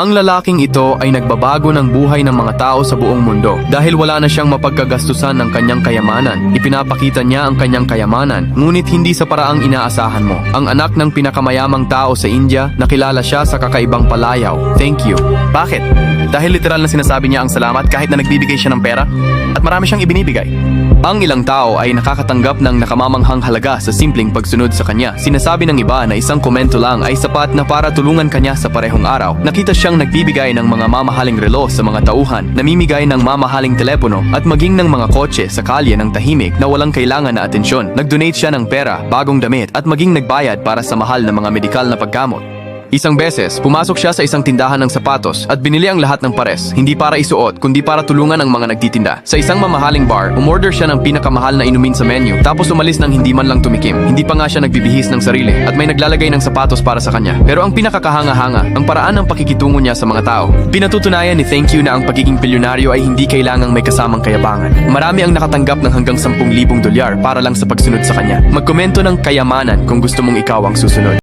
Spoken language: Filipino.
Ang lalaking ito ay nagbabago ng buhay ng mga tao sa buong mundo dahil wala na siyang mapagkagastusan ng kanyang kayamanan. Ipinapakita niya ang kanyang kayamanan, ngunit hindi sa paraang inaasahan mo. Ang anak ng pinakamayamang tao sa India, nakilala siya sa kakaibang palayaw. Thank you. Bakit? Dahil literal na sinasabi niya ang salamat kahit na nagbibigay siya ng pera? At marami siyang ibinibigay. Ang ilang tao ay nakakatanggap ng nakamamanghang halaga sa simpleng pagsunod sa kanya. Sinasabi ng iba na isang komento lang ay sapat na para tulungan kanya sa parehong araw. Nakita siyang nagbibigay ng mga mamahaling relo sa mga tauhan, namimigay ng mamahaling telepono at maging ng mga kotse sa kalye ng tahimik na walang kailangan na atensyon. Nag-donate siya ng pera, bagong damit at maging nagbayad para sa mahal na mga medikal na paggamot. Isang beses, pumasok siya sa isang tindahan ng sapatos at binili ang lahat ng pares, hindi para isuot, kundi para tulungan ang mga nagtitinda. Sa isang mamahaling bar, umorder siya ng pinakamahal na inumin sa menu, tapos umalis ng hindi man lang tumikim. Hindi pa nga siya nagbibihis ng sarili at may naglalagay ng sapatos para sa kanya. Pero ang pinakakahanga-hanga, ang paraan ng pakikitungo niya sa mga tao. Pinatutunayan ni Thank You na ang pagiging bilyonaryo ay hindi kailangang may kasamang kayabangan. Marami ang nakatanggap ng hanggang 10,000 dolyar para lang sa pagsunod sa kanya. Magkomento ng kayamanan kung gusto mong ikaw ang susunod.